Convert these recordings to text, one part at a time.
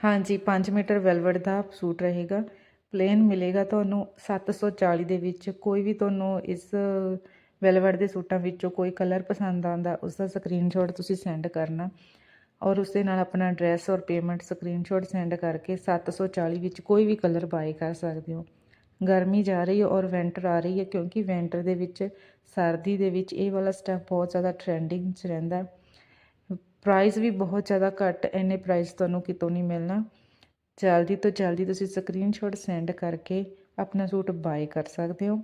ਹਾਂਜੀ 5 metre velvet ਦਾ suit ਰਹੇਗਾ। ਪਲੇਨ ਮਿਲੇਗਾ ਤੁਹਾਨੂੰ 740 ਦੇ ਵਿੱਚ। ਕੋਈ ਵੀ ਤੁਹਾਨੂੰ ਇਸ ਵੈਲਵਟ ਦੇ ਸੂਟਾਂ ਵਿੱਚੋਂ ਕੋਈ ਕਲਰ ਪਸੰਦ ਆਉਂਦਾ, ਉਸ ਦਾ ਸਕਰੀਨਸ਼ਾਟ ਤੁਸੀਂ ਸੈਂਡ ਕਰਨਾ ਔਰ ਉਸ ਦੇ ਨਾਲ ਆਪਣਾ ਐਡਰੈਸ ਔਰ ਪੇਮੈਂਟ ਸਕਰੀਨਸ਼ਾਟ ਸੈਂਡ ਕਰਕੇ 740 ਵਿੱਚ ਕੋਈ ਵੀ ਕਲਰ ਬਾਏ ਕਰ ਸਕਦੇ ਹੋ। ਗਰਮੀ ਜਾ ਰਹੀ ਹੈ ਔਰ ਵਿੰਟਰ ਆ ਰਹੀ ਹੈ ਕਿਉਂਕਿ ਵਿੰਟਰ ਦੇ ਵਿੱਚ ਸਰਦੀ ਦੇ ਵਿੱਚ ਇਹ ਵਾਲਾ ਸਟੈਪ ਬਹੁਤ ਜ਼ਿਆਦਾ ਟ੍ਰੈਂਡਿੰਗ 'ਚ ਰਹਿੰਦਾ। ਪ੍ਰਾਈਸ ਵੀ ਬਹੁਤ ਜ਼ਿਆਦਾ ਘੱਟ, ਇੰਨੇ ਪ੍ਰਾਈਸ ਤੁਹਾਨੂੰ ਕਿਤੋਂ ਨਹੀਂ ਮਿਲਣਾ। ਜਲਦੀ ਤੋਂ ਜਲਦੀ ਤੁਸੀਂ ਸਕਰੀਨਸ਼ਾਟ ਸੈਂਡ ਕਰਕੇ ਆਪਣਾ ਸੂਟ ਬਾਏ ਕਰ ਸਕਦੇ ਹੋ।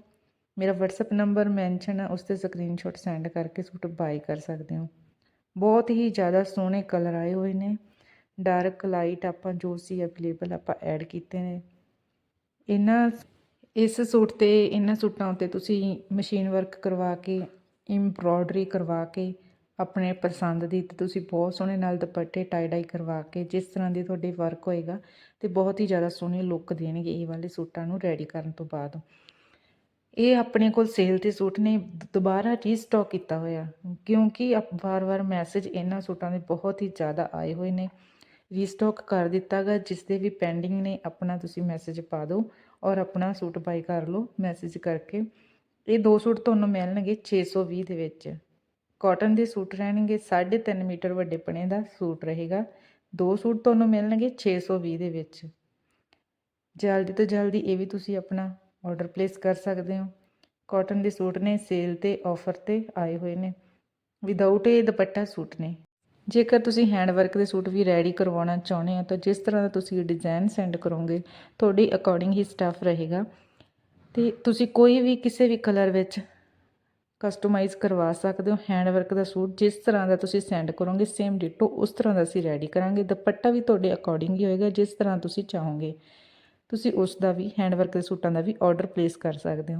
ਮੇਰਾ WhatsApp ਨੰਬਰ ਮੈਂਸ਼ਨ ਹੈ ਉਸ ਤੇ ਸਕਰੀਨਸ਼ਾਟ ਸੈਂਡ ਕਰਕੇ ਸੂਟ ਬਾਏ ਕਰ ਸਕਦੇ ਹੋ। ਬਹੁਤ ਹੀ ਜ਼ਿਆਦਾ ਸੋਹਣੇ ਕਲਰ ਆਏ ਹੋਏ ਨੇ। ਡਾਰਕ ਲਾਈਟ ਆਪਾਂ ਜੋ ਸੀ ਅਵੇਲੇਬਲ ਆਪਾਂ ਐਡ ਕੀਤੇ ਨੇ। ਇਹਨਾਂ, ਇਸ ਸੂਟ ਤੇ, ਇਹਨਾਂ ਸੂਟਾਂ ਉੱਤੇ ਤੁਸੀਂ ਮਸ਼ੀਨ ਵਰਕ ਕਰਵਾ ਕੇ ਐਮਬ੍ਰੋਇਡਰੀ ਕਰਵਾ ਕੇ ਆਪਣੇ ਪਸੰਦ ਦੀ ਤੇ ਤੁਸੀਂ ਬਹੁਤ ਸੋਹਣੇ ਨਾਲ ਦੁਪੱਟੇ ਟਾਈ ਡਾਈ ਕਰਵਾ ਕੇ ਜਿਸ ਤਰ੍ਹਾਂ ਦੀ ਤੁਹਾਡੇ ਵਰਕ ਹੋਏਗਾ ਤੇ ਬਹੁਤ ਹੀ ਜ਼ਿਆਦਾ ਸੋਹਣੇ ਲੁੱਕ ਦੇਣਗੇ ਇਹ ਵਾਲੇ ਸੂਟਾਂ ਨੂੰ ਰੈਡੀ ਕਰਨ ਤੋਂ ਬਾਅਦ। ਇਹ ਆਪਣੇ ਕੋਲ ਸੇਲ ਤੇ ਸੂਟ ਨੇ, ਦੁਬਾਰਾ ਰੀਸਟਾਕ ਕੀਤਾ ਹੋਇਆ, ਕਿਉਂਕਿ ਵਾਰ-ਵਾਰ ਮੈਸੇਜ ਇਹਨਾਂ ਸੂਟਾਂ ਦੇ ਬਹੁਤ ਹੀ ਜ਼ਿਆਦਾ ਆਏ ਹੋਏ ਨੇ। ਰੀਸਟਾਕ ਕਰ ਦਿੱਤਾ ਗਾ, ਜਿਸ ਦੇ ਵੀ ਪੈਂਡਿੰਗ ਨੇ, ਆਪਣਾ ਤੁਸੀਂ ਮੈਸੇਜ ਪਾ ਦਿਓ ਔਰ ਆਪਣਾ ਸੂਟ ਬਾਈ ਕਰ ਲਓ ਮੈਸੇਜ ਕਰਕੇ। ਇਹ ਦੋ ਸੂਟ ਤੁਹਾਨੂੰ ਮਿਲਣਗੇ 620 ਦੇ ਵਿੱਚ। ਕਾਟਨ ਦੇ ਸੂਟ ਰਹਿਣਗੇ 3.5 ਮੀਟਰ ਵੱਡੇ ਪਣੇ ਦਾ ਸੂਟ ਰਹੇਗਾ। ਦੋ ਸੂਟ ਤੁਹਾਨੂੰ ਮਿਲਣਗੇ 620 ਦੇ ਵਿੱਚ। ਜਲਦੀ ਤੋਂ ਜਲਦੀ ਇਹ ਵੀ ਤੁਸੀਂ ਆਪਣਾ ਆਰਡਰ ਪਲੇਸ ਕਰ ਸਕਦੇ ਹੋ। ਕਾਟਨ ਦੇ ਸੂਟ ਨੇ ਸੇਲ ਤੇ ਆਫਰ ਤੇ ਆਏ ਹੋਏ ਨੇ। ਵਿਦਆਊਟ ਇਹ ਦੁਪੱਟਾ ਸੂਟ ਨੇ। ਜੇਕਰ ਤੁਸੀਂ ਹੈਂਡ ਵਰਕ ਦੇ ਸੂਟ ਵੀ ਰੈਡੀ ਕਰਵਾਉਣਾ ਚਾਹੁੰਦੇ ਹੋ, ਤਾਂ ਜਿਸ ਤਰ੍ਹਾਂ ਦਾ ਤੁਸੀਂ ਡਿਜ਼ਾਈਨ ਸੈਂਡ ਕਰੋਗੇ, ਤੁਹਾਡੀ ਅਕੋਰਡਿੰਗ ਹੀ ਸਟਫ ਰਹੇਗਾ। ਤੇ ਤੁਸੀਂ ਕੋਈ ਵੀ ਕਿਸੇ ਵੀ ਕਲਰ ਵਿੱਚ ਕਸਟਮਾਈਜ਼ ਕਰਵਾ ਸਕਦੇ ਹੋ ਹੈਂਡ ਵਰਕ ਦਾ ਸੂਟ ਜਿਸ ਤਰ੍ਹਾਂ ਦਾ ਤੁਸੀਂ ਸੈਂਡ ਕਰੋਗੇ ਸੇਮ ਡਿਟੋ ਉਸ ਤਰ੍ਹਾਂ ਦਾ ਅਸੀਂ ਰੈਡੀ ਕਰਾਂਗੇ। ਦੁਪੱਟਾ ਵੀ ਤੁਹਾਡੇ ਅਕੋਰਡਿੰਗ ਹੀ ਹੋਏਗਾ, ਜਿਸ ਤਰ੍ਹਾਂ ਤੁਸੀਂ ਚਾਹੋਗੇ। ਤੁਸੀਂ ਉਸ ਦਾ ਵੀ ਹੈਂਡ ਵਰਕ ਦੇ ਸੂਟਾਂ ਦਾ ਵੀ ਆਰਡਰ ਪਲੇਸ ਕਰ ਸਕਦੇ ਹੋ।